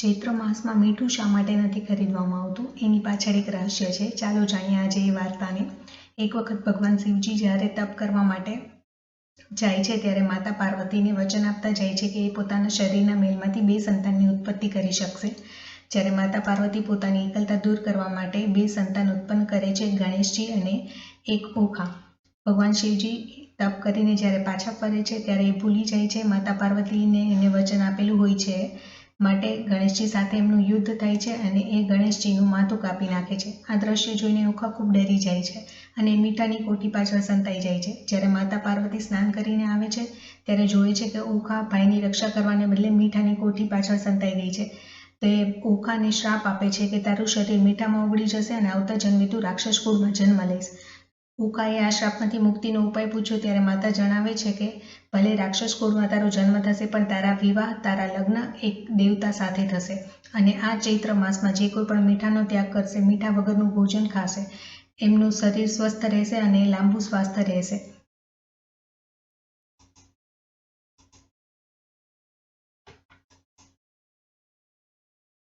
ચૈત્ર માસમાં મીઠું શા માટે નથી ખરીદવામાં આવતું? એની પાછળ એક રહસ્ય છે. ચાલો જાણીએ આજે એ વાર્તાને. એક વખત ભગવાન શિવજી જ્યારે તપ કરવા માટે જાય છે, ત્યારે માતા પાર્વતીને વચન આપતા જાય છે કે એ પોતાના શરીરના મેલમાંથી બે સંતાનની ઉત્પત્તિ કરી શકશે. જ્યારે માતા પાર્વતી પોતાની એકલતા દૂર કરવા માટે બે સંતાન ઉત્પન્ન કરે છે, ગણેશજી અને એક ઓખા. ભગવાન શિવજી તપ કરીને જ્યારે પાછા ફરે છે, ત્યારે એ ભૂલી જાય છે. માતા પાર્વતીને એને વચન આપેલું હોય છે માટે ગણેશજી સાથે એમનું યુદ્ધ થાય છે અને એ ગણેશજીનું માથું કાપી નાખે છે. આ દ્રશ્ય જોઈને ઓખા ખૂબ ડરી જાય છે અને મીઠાની કોઠી પાછળ સંતાઈ જાય છે. જ્યારે માતા પાર્વતી સ્નાન કરીને આવે છે, ત્યારે જોવે છે કે ઓખા ભાઈની રક્ષા કરવાને બદલે મીઠાની કોઠી પાછળ સંતાઈ ગઈ છે. તે ઓખાને શ્રાપ આપે છે કે તારું શરીર મીઠામાં ઓગળી જશે અને આવતા જન્મે તું રાક્ષસ કુળમાં જન્મ લઈશ. ઓખાએ આ શ્રાપમાંથી મુક્તિનો ઉપાય પૂછ્યો ત્યારે માતા જણાવે છે કે, ભલે રાક્ષસ કુળમાં તારો જન્મ થશે, પણ તારા વિવાહ, તારા લગ્ન એક દેવતા સાથે થશે અને આ ચૈત્ર માસમાં જે કોઈ પણ મીઠાનો ત્યાગ કરશે, મીઠા વગરનું ભોજન ખાશે, એમનું શરીર સ્વસ્થ રહેશે અને લાંબુ સ્વાસ્થ્ય રહેશે.